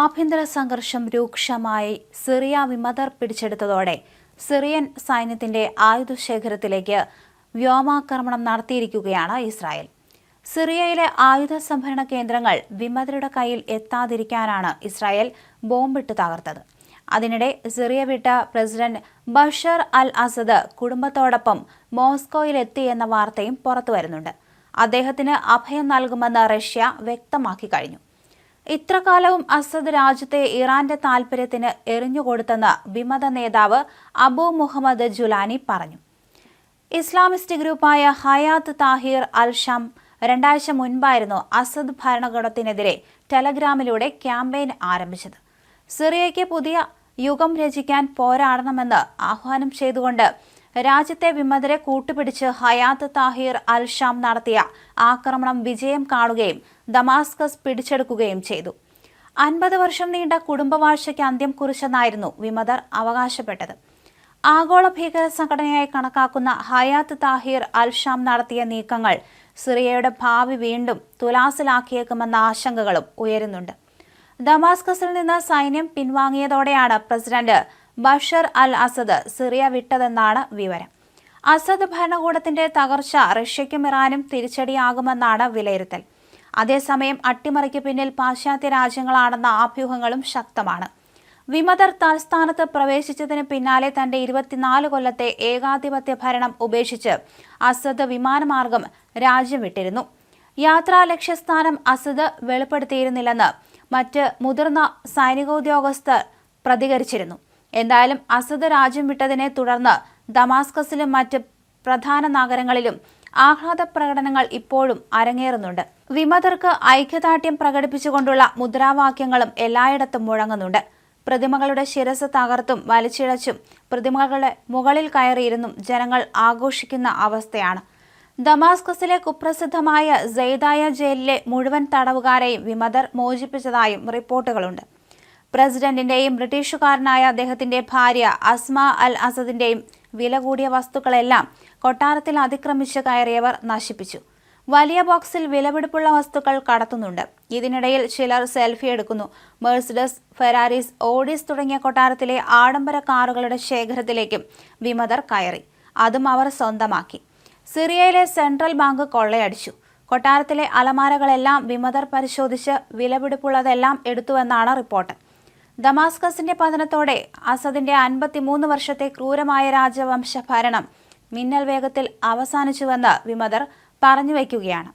ആഭ്യന്തര സംഘർഷം രൂക്ഷമായി സിറിയ വിമതർ പിടിച്ചെടുത്തതോടെ സിറിയൻ സൈന്യത്തിന്റെ ആയുധശേഖരത്തിലേക്ക് വ്യോമാക്രമണം നടത്തിയിരിക്കുകയാണ് ഇസ്രായേൽ. സിറിയയിലെ ആയുധ സംഭരണ കേന്ദ്രങ്ങൾ വിമതരുടെ കയ്യിൽ എത്താതിരിക്കാനാണ് ഇസ്രായേൽ ബോംബിട്ട് തകർത്തത്. അതിനിടെ സിറിയ വിട്ട പ്രസിഡന്റ് ബഷർ അൽ അസദ് കുടുംബത്തോടൊപ്പം മോസ്കോയിലെത്തിയെന്ന വാർത്തയും പുറത്തുവരുന്നുണ്ട്. അദ്ദേഹത്തിന് അഭയം നൽകുമെന്ന് റഷ്യ വ്യക്തമാക്കി കഴിഞ്ഞു. ഇത്രകാലവും അസദ് രാജ്യത്തെ ഇറാന്റെ താൽപര്യത്തിന് എറിഞ്ഞുകൊടുത്തെന്ന് വിമത നേതാവ് അബു മുഹമ്മദ് ജുലാനി പറഞ്ഞു. ഇസ്ലാമിസ്റ്റ് ഗ്രൂപ്പായ ഹയാത്ത് താഹിർ അൽ ഷം രണ്ടാഴ്ച മുൻപായിരുന്നു അസദ് ഭരണകൂടത്തിനെതിരെ ടെലഗ്രാമിലൂടെ ക്യാമ്പയിൻ ആരംഭിച്ചത്. സിറിയയ്ക്ക് പുതിയ യുഗം രചിക്കാൻ പോരാടണമെന്ന് ആഹ്വാനം ചെയ്തുകൊണ്ട് രാജ്യത്തെ വിമതരെ കൂട്ടുപിടിച്ച് ഹയാത്ത് താഹിർ അൽഷാം നടത്തിയ ആക്രമണം വിജയം കാണുകയും ദമാസ്കസ് പിടിച്ചെടുക്കുകയും ചെയ്തു. അൻപത് വർഷം നീണ്ട കുടുംബവാഴ്ചയ്ക്ക് അന്ത്യം കുറിച്ചെന്നായിരുന്നു വിമതർ അവകാശപ്പെട്ടത്. ആഗോള ഭീകര സംഘടനയായി കണക്കാക്കുന്ന ഹയാത്ത് താഹിർ അൽഷാം നടത്തിയ നീക്കങ്ങൾ സിറിയയുടെ ഭാവി വീണ്ടും തുലാസിലാക്കിയേക്കുമെന്ന ആശങ്കകളും ഉയരുന്നുണ്ട്. ദമാസ്കസിൽ നിന്ന് സൈന്യം പിൻവാങ്ങിയതോടെയാണ് president Bashar al Assad Syria വിട്ടതെന്നാണ് വിവരം. അസദ് ഭരണകൂടത്തിന്റെ തകർച്ച റഷ്യയ്ക്കും ഇറാനും തിരിച്ചടിയാകുമെന്നാണ് വിലയിരുത്തൽ. അതേസമയം അട്ടിമറിക്ക് പിന്നിൽ പാശ്ചാത്യ രാജ്യങ്ങളാണെന്ന ആഭ്യൂഹങ്ങളും ശക്തമാണ്. വിമതർ തൽസ്ഥാനത്ത് പ്രവേശിച്ചതിന് പിന്നാലെ തന്റെ ഇരുപത്തിനാല് കൊല്ലത്തെ ഏകാധിപത്യ ഭരണം ഉപേക്ഷിച്ച് അസദ് വിമാനമാർഗം രാജ്യം വിട്ടിരുന്നു. യാത്രാ ലക്ഷ്യസ്ഥാനം അസദ് വെളിപ്പെടുത്തിയിരുന്നില്ലെന്ന് മറ്റ് മുതിർന്ന സൈനികോദ്യോഗസ്ഥർ പ്രതികരിച്ചിരുന്നു. എന്തായാലും അസദ് രാജ്യം വിട്ടതിനെ തുടർന്ന് ദമാസ്കസിലും മറ്റ് പ്രധാന നഗരങ്ങളിലും ആഹ്ലാദ പ്രകടനങ്ങൾ ഇപ്പോഴും അരങ്ങേറുന്നുണ്ട്. വിമതർക്ക് ഐക്യദാർഢ്യം പ്രകടിപ്പിച്ചുകൊണ്ടുള്ള മുദ്രാവാക്യങ്ങളും എല്ലായിടത്തും മുഴങ്ങുന്നുണ്ട്. പ്രതിമകളുടെ ശിരസ് തകർത്തും വലിച്ചിഴച്ചും പ്രതിമകളുടെ മുകളിൽ കയറിയിരുന്നും ജനങ്ങൾ ആഘോഷിക്കുന്ന അവസ്ഥയാണ്. ദമാസ്കസിലെ കുപ്രസിദ്ധമായ സെയ്തായ ജയിലിലെ മുഴുവൻ തടവുകാരെയും വിമതർ മോചിപ്പിച്ചതായും റിപ്പോർട്ടുകളുണ്ട്. പ്രസിഡന്റിന്റെയും ബ്രിട്ടീഷുകാരനായ അദ്ദേഹത്തിന്റെ ഭാര്യ അസ്മ അൽ അസദിന്റെയും വില കൂടിയ വസ്തുക്കളെല്ലാം കൊട്ടാരത്തിൽ അതിക്രമിച്ച് കയറിയവർ നശിപ്പിച്ചു. വലിയ ബോക്സിൽ വിലപിടിപ്പുള്ള വസ്തുക്കൾ കടത്തുന്നുണ്ട്. ഇതിനിടയിൽ ചിലർ സെൽഫി എടുക്കുന്നു. മേഴ്സിഡസ് ഫെരാരിസ് ഓഡീസ് തുടങ്ങിയ കൊട്ടാരത്തിലെ ആഡംബര കാറുകളുടെ ശേഖരത്തിലേക്കും വിമതർ കയറി. അതും അവർ സ്വന്തമാക്കി. സിറിയയിലെ സെൻട്രൽ ബാങ്ക് കൊള്ളയടിച്ചു. കൊട്ടാരത്തിലെ അലമാരകളെല്ലാം വിമതർ പരിശോധിച്ച് വിലപിടിപ്പുള്ളതെല്ലാം എടുത്തുവെന്നാണ് റിപ്പോർട്ട്. ദമാസ്കസിന്റെ പതനത്തോടെ അസദിന്റെ അൻപത്തിമൂന്ന് വർഷത്തെ ക്രൂരമായ രാജവംശ ഭരണം മിന്നൽ വേഗത്തിൽ അവസാനിച്ചുവെന്ന് വിമതർ പറഞ്ഞുവയ്ക്കുകയാണ്